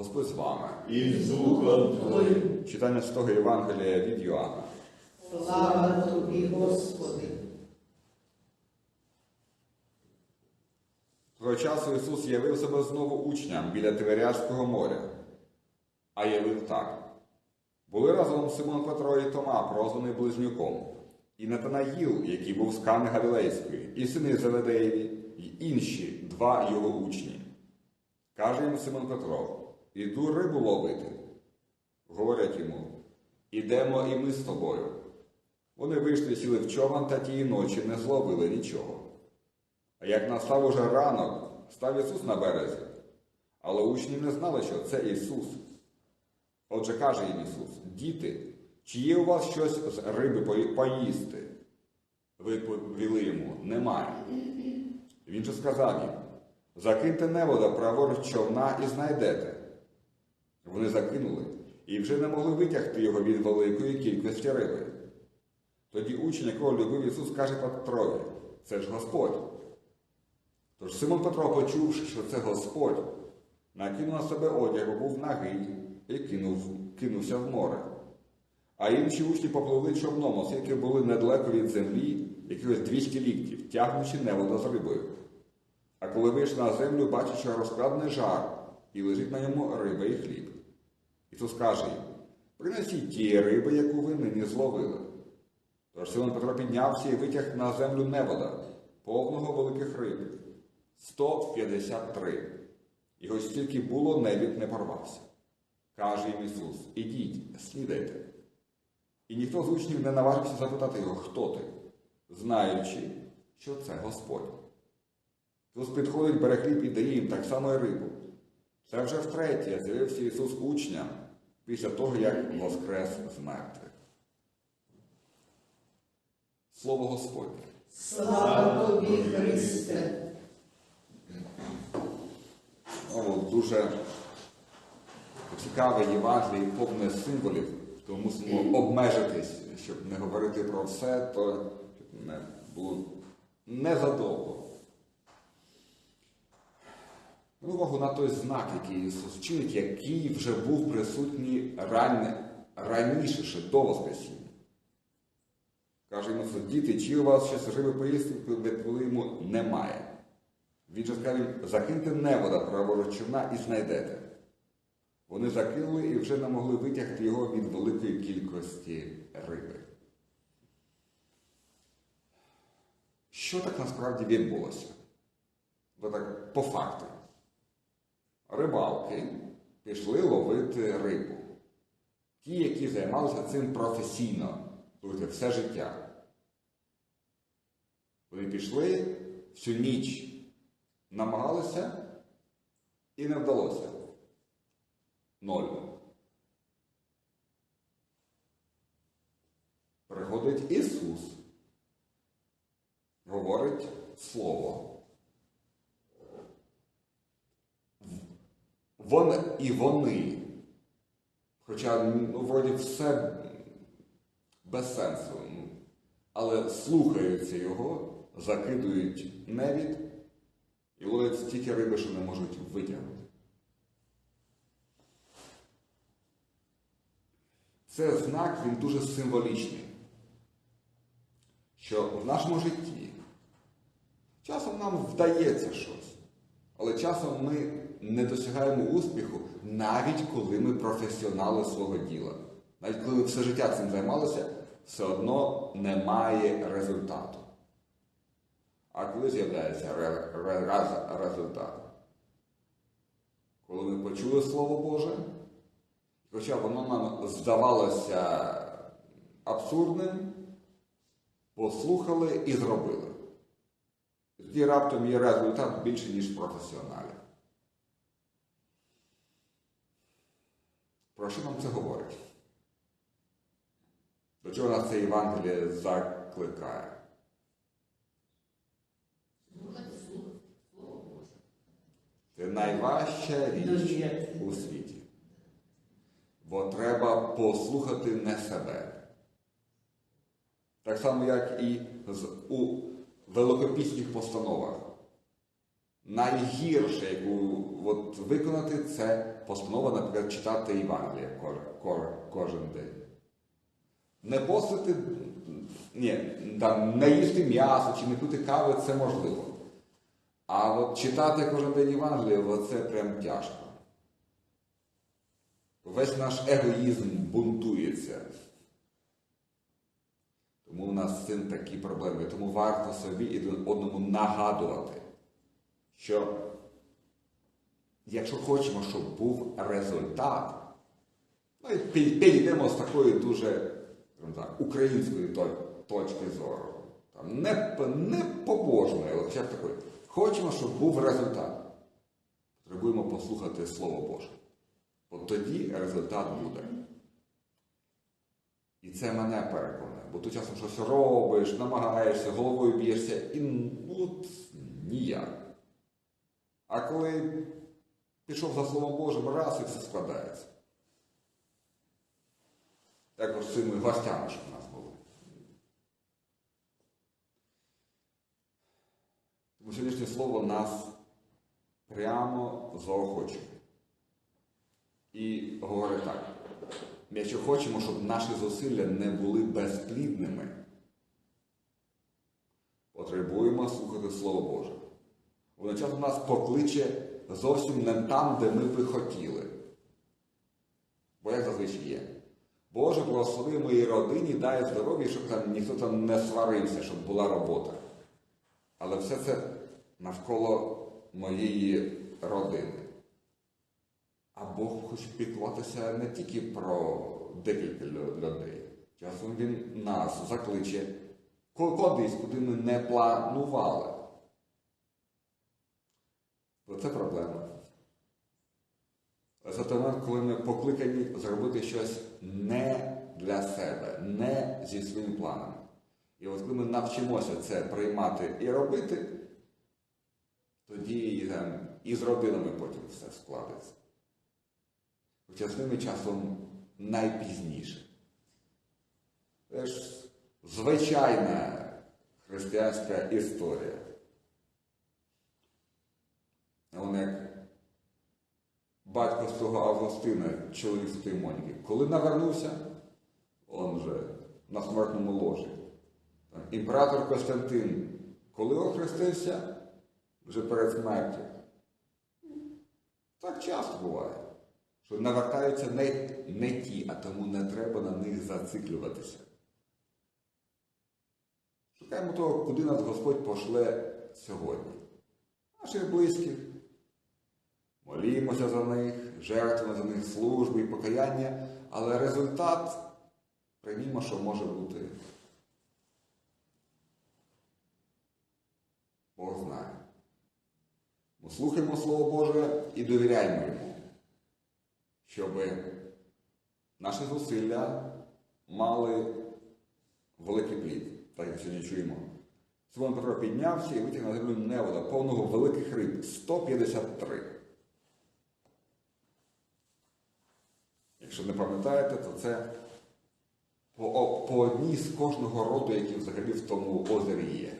Господь з вами. і з Духом Твоїм. Читання Святого Євангелія від Йоанна. Слава тобі, Господи! Того часу Ісус явив себе знову учням біля Тиверіадського моря, а явив так. Були разом Симон Петро і Тома, прозваний Близнюком, і Натанаїл, який був з Кани Галілейської, і сини Заведеєві, і інші два його учні. Каже їм Симон Петро, іду рибу ловити. Говорять йому, ідемо і ми з тобою. Вони вийшли, сіли в човен та тієї ночі не зловили нічого. А як настав уже ранок, став Ісус на березі. Але учні не знали, що це Ісус. Отже, каже їм Ісус: Діти, чи є у вас щось з риби поїсти? Відповіли йому, немає. Він же сказав їм: Закиньте невода праворуч човна і знайдете. Вони закинули і вже не могли витягти його від великої кількості риби. Тоді учень, якого любив Ісус, каже Петрові, це ж Господь. Тож Симон Петро, почувши, що це Господь, накинув на себе одяг, був нагий, і кинув, кинувся в море. А інші учні попливли човном, оскільки були недалеко від землі, якихось 200 ліктів, тягнучи невода з рибою. А коли вийшли на землю, бачать, що розкладений жар, і лежить на ньому риба і хліб. Ісус каже їм, принесіть тієї риби, яку ви нині зловили. Тож Симон Петро піднявся і витяг на землю невода, повного великих риб, 153. І ось стільки було, невід не порвався. Каже їм Ісус, ідіть, слідайте. І ніхто з учнів не наважився запитати його, хто ти, знаючи, що це Господь. Ісус підходить, бере хліб і дає їм так само і рибу. Це вже втретє з'явився Ісус учням після того, як воскрес з мертвих. Слово Господнє. Слава тобі, Христе! Знову дуже цікаве Євангеліє, повне символів, тому мусимо обмежитись, щоб не говорити про все, то щоб не було незадовго. Увагу на той знак, який Ісус вчинить, який вже був присутній рання, раніше, ще до Воскресіння. Каже йому, діти, чи у вас щось риби поїсти, відповіли йому немає. Він же сказав їм, закиньте невода праворуч човна і знайдете. Вони закинули і вже не могли витягти його від великої кількості риби. Що так насправді відбулося? Бо так по факту. Рибалки пішли ловити рибу. Ті, які займалися цим професійно, тобто все життя. Вони пішли всю ніч намагалися і не вдалося. Ноль. Приходить Ісус, говорить Слово. Вони і вони, хоча ну, вроді все без сенсу, але слухаються його, закидують невід і ловлять стільки риби, що не можуть витягнути. Це знак, він дуже символічний, що в нашому житті часом нам вдається щось, але часом ми не досягаємо успіху, навіть коли ми професіонали свого діла. Навіть коли ми все життя цим займалися, все одно немає результату. А коли з'являється результат? Коли ми почули Слово Боже, хоча воно нам здавалося абсурдним, послухали і зробили. Тоді раптом є результат більше, ніж професіоналів. Про що нам це говорить? До чого нас це Євангеліє закликає? Це найважча річ у світі. Бо треба послухати не себе. Так само, як і у великопісних постановах. Найгірше, яку от, виконати, це постанова, наприклад, читати Євангеліє кожен, день. Не постити, ні, там, не їсти м'ясо чи не пити кави це можливо. А от читати кожен день Євангеліє, це прям тяжко. Весь наш егоїзм бунтується. Тому у нас з цим такі проблеми. Тому варто собі одному нагадувати, що якщо хочемо, щоб був результат, ну і підійдемо з такої дуже так, української точки зору. Там, не, не побожної, але хоча б такої. Хочемо, щоб був результат. Потребуємо послухати Слово Боже. От тоді результат буде. І це мене переконує. Бо ти часом щось робиш, намагаєшся, головою б'єшся, і ну, ніяк. А коли пішов за Словом Божим, раз і все складається. От з цими гостями, що в нас були. Тому сьогоднішнє слово нас прямо заохочує. І говорить так. Якщо хочемо, щоб наші зусилля не були безплідними, потребуємо слухати Слово Боже. Воно часто нас покличе зовсім не там, де ми би хотіли. Бо як зазвичай є. Боже, благослови моїй родині, дай здоров'я, щоб там ніхто там не сварився, щоб була робота. Але все це навколо моєї родини. А Бог хоче піклуватися не тільки про декілька людей. Часом Він нас закличе кудись, куди ми не планували. Бо це проблема. Це момент, коли ми покликані зробити щось не для себе, не зі своїми планами. І от коли ми навчимося це приймати і робити, тоді там, і з родинами потім все складеться. Хоча з ними часом найпізніше. Це ж звичайна християнська історія. Вона як того Августина, чоловік з тої Моніки, коли навернувся, он же на смертному ложі. Імператор Костянтин, коли охрестився, вже перед смертю. Так часто буває, що навертаються не, не ті, а тому не треба на них зациклюватися. Шукаємо того, куди нас Господь пошле сьогодні. Наших близьких. Молімося за них, жертвуємо за них служби і покаяння, але результат приймімо, що може бути. Бог знає. Ми слухаємо Слово Боже і довіряємо йому, щоб наші зусилля мали великий плід, так як сьогодні чуємо. Симон Петро піднявся і витяг на землю невода, повного великих риб 153. Якщо не пам'ятаєте, то це по, по одній з кожного роду, який взагалі в тому озері є.